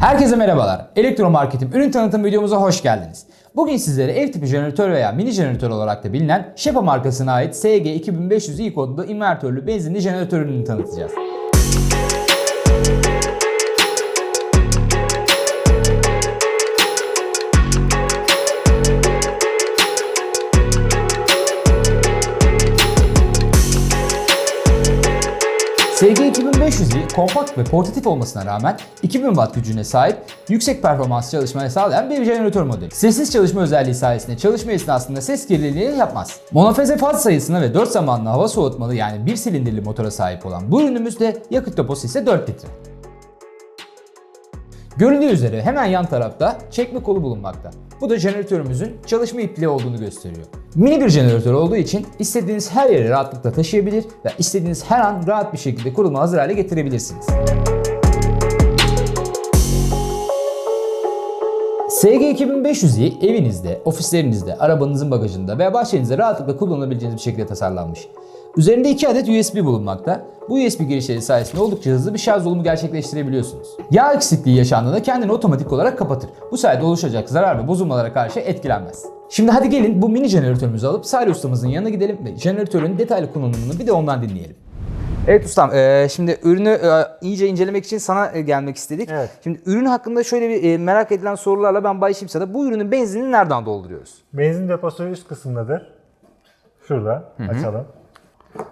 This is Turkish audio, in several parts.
Herkese merhabalar. Elektromarketim ürün tanıtım videomuza hoş geldiniz. Bugün sizlere ev tipi jeneratör veya mini jeneratör olarak da bilinen Şepa markasına ait SG2500i kodlu invertörlü benzinli jeneratör ürünü tanıtacağız. SG2500i kompakt ve portatif olmasına rağmen 2000 watt gücüne sahip yüksek performans çalışmaya sağlayan bir jeneratör modeli. Sessiz çalışma özelliği sayesinde çalışma esnasında ses kirliliği yapmaz. Monofeze faz sayısına ve 4 zamanlı hava soğutmalı yani bir silindirli motora sahip olan bu ürünümüzde yakıt deposu ise 4 litre. Görüldüğü üzere hemen yan tarafta çekme kolu bulunmakta. Bu da jeneratörümüzün çalışma ipliği olduğunu gösteriyor. Mini bir jeneratör olduğu için istediğiniz her yere rahatlıkla taşıyabilir ve istediğiniz her an rahat bir şekilde kurulma hazır hale getirebilirsiniz. SG2500i evinizde, ofislerinizde, arabanızın bagajında veya bahçenizde rahatlıkla kullanabileceğiniz bir şekilde tasarlanmış. Üzerinde 2 adet USB bulunmakta. Bu USB girişleri sayesinde oldukça hızlı bir şarj dolumu gerçekleştirebiliyorsunuz. Yağ eksikliği yaşandığında kendini otomatik olarak kapatır. Bu sayede oluşacak zarar ve bozulmalara karşı etkilenmez. Şimdi hadi gelin bu mini jeneratörümüzü alıp Salih ustamızın yanına gidelim ve jeneratörün detaylı kullanımını bir de ondan dinleyelim. Evet ustam, e, şimdi ürünü e, iyice incelemek için sana e, gelmek istedik. Evet. Şimdi ürün hakkında şöyle bir e, merak edilen sorularla ben başlayayım sana. Bu ürünün benzinini nereden dolduruyoruz? Benzin deposu üst kısımdadır. Şurada açalım.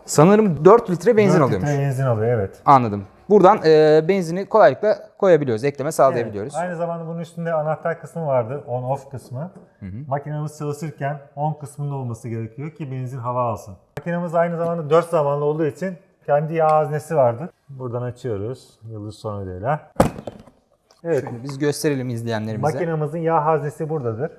Sanırım 4 litre benzin 4 alıyormuş. litre benzin alıyor evet. Anladım. Buradan e, benzini kolaylıkla koyabiliyoruz, ekleme sağlayabiliyoruz. Evet. Aynı zamanda bunun üstünde anahtar kısmı vardı. On off kısmı. Makinemiz çalışırken on kısmında olması gerekiyor ki benzin hava alsın. Makinemiz aynı zamanda 4 zamanlı olduğu için kendi yağ haznesi vardır. Buradan açıyoruz. Yıldız sonrayla. Evet. Şimdi biz gösterelim izleyenlerimize. Makinemizin yağ haznesi buradadır.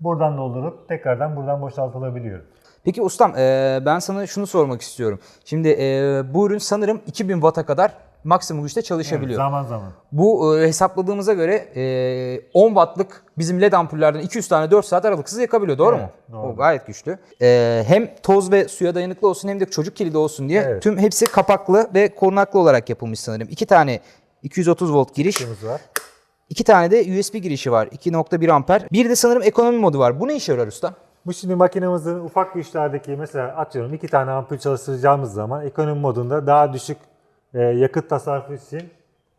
Buradan doldurup tekrardan buradan boşaltılabiliyor. Peki ustam e, ben sana şunu sormak istiyorum. Şimdi e, bu ürün sanırım 2000 watt'a kadar maksimum güçte Evet, çalışabiliyor. zaman zaman. Bu e, hesapladığımıza göre e, 10 wattlık bizim led ampullerden 200 tane 4 saat aralıksız yakabiliyor. Doğru Evet, mu? doğru. O gayet güçlü. E, hem toz ve suya dayanıklı olsun hem de çocuk kilidi olsun diye Evet. tüm hepsi kapaklı ve korunaklı olarak yapılmış sanırım. İki tane 230 volt giriş, var. iki tane de USB girişi var. 2.1 amper. Bir de sanırım ekonomi modu var. Bu ne işe yarar usta? Bu şimdi makinemizin ufak güçlerdeki mesela atıyorum iki tane ampul çalıştıracağımız zaman ekonomi modunda daha düşük e, yakıt tasarrufu için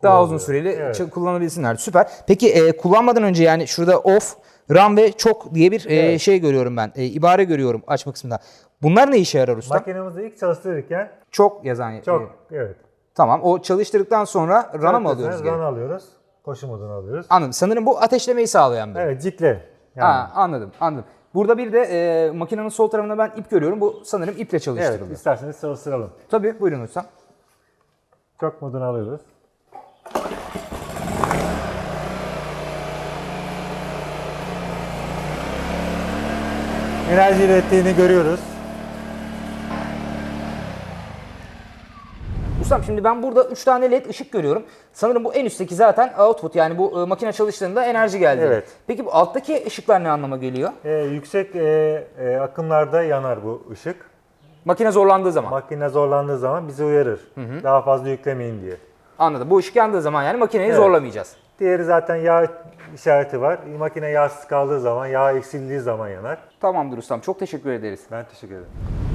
Daha uzun süreli Evet. kullanabilsinler. Süper. Peki e, kullanmadan önce yani şurada off, RAM ve çok diye bir e, Evet. şey görüyorum ben. E, ibare görüyorum açma kısmında. Bunlar ne işe yarar usta? Makinemizi ilk çalıştırırken çok yazan. e, çok evet. tamam. O çalıştırdıktan sonra RAM'a mı alıyoruz? Run geri? alıyoruz. Koşu modunu alıyoruz. Anladım. Sanırım bu ateşlemeyi sağlayan bir. Evet cikle. Yani, Ha, anladım. Anladım. Burada bir de e, makinenin sol tarafında ben ip görüyorum. Bu sanırım iple evet çalıştırılıyor. isterseniz çalıştıralım. Tabii buyurun ustam. Çok modunu alıyoruz. Enerji ürettiğini görüyoruz. Ustam şimdi ben burada 3 tane led ışık görüyorum. Sanırım bu en üstteki zaten output yani bu e, makine çalıştığında enerji geldi. Evet. Peki bu alttaki ışıklar ne anlama geliyor? Ee, yüksek e, e, akımlarda yanar bu ışık. Makine zorlandığı zaman. Makine zorlandığı zaman bizi uyarır. Daha fazla yüklemeyin diye. Anladım. Bu ışık yandığı zaman yani makineyi Evet. zorlamayacağız. Diğeri zaten yağ işareti var. Makine yağsız kaldığı zaman, yağ eksildiği zaman yanar. Tamamdır ustam. Çok teşekkür ederiz. Ben teşekkür ederim.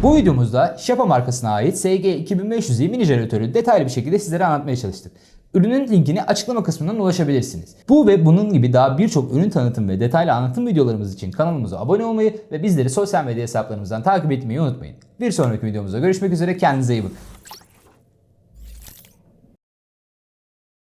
Bu videomuzda Şapa markasına ait SG 2500i mini jeneratörü detaylı bir şekilde sizlere anlatmaya çalıştık. Ürünün linkini açıklama kısmından ulaşabilirsiniz. Bu ve bunun gibi daha birçok ürün tanıtım ve detaylı anlatım videolarımız için kanalımıza abone olmayı ve bizleri sosyal medya hesaplarımızdan takip etmeyi unutmayın. Bir sonraki videomuzda görüşmek üzere kendinize iyi bakın.